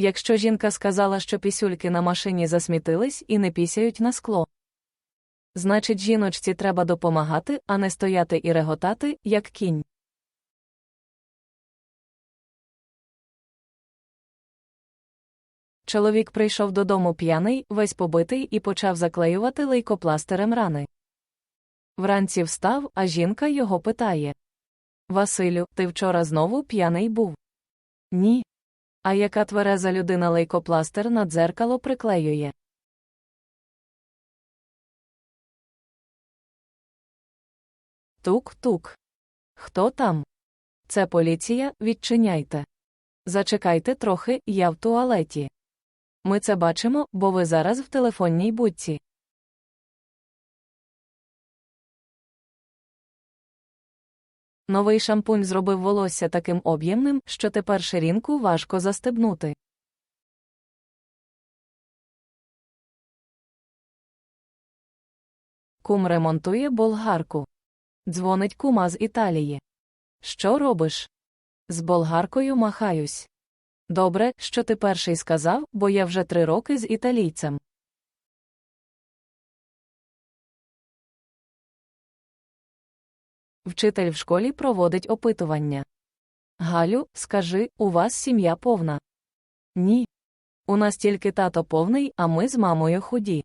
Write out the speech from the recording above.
Якщо жінка сказала, що пісюльки на машині засмітились і не пісяють на скло. Значить, жіночці треба допомагати, а не стояти і реготати, як кінь. Чоловік прийшов додому п'яний, весь побитий і почав заклеювати лейкопластирем рани. Вранці встав, а жінка його питає Василю, ти вчора знову п'яний був? Ні. А яка твереза людина лейкопластир на дзеркало приклеює? Тук-тук. Хто там? Це поліція, відчиняйте. Зачекайте трохи, я в туалеті. Ми це бачимо, бо ви зараз в телефонній будці. Новий шампунь зробив волосся таким об'ємним, що тепер ширинку важко застебнути. Кум ремонтує болгарку. Дзвонить кума з Італії. Що робиш? З болгаркою махаюсь. Добре, що ти перший сказав, бо я вже три роки з італійцем. Вчитель в школі проводить опитування. Галю, скажи, у вас сім'я повна? Ні. У нас тільки тато повний, а ми з мамою худі.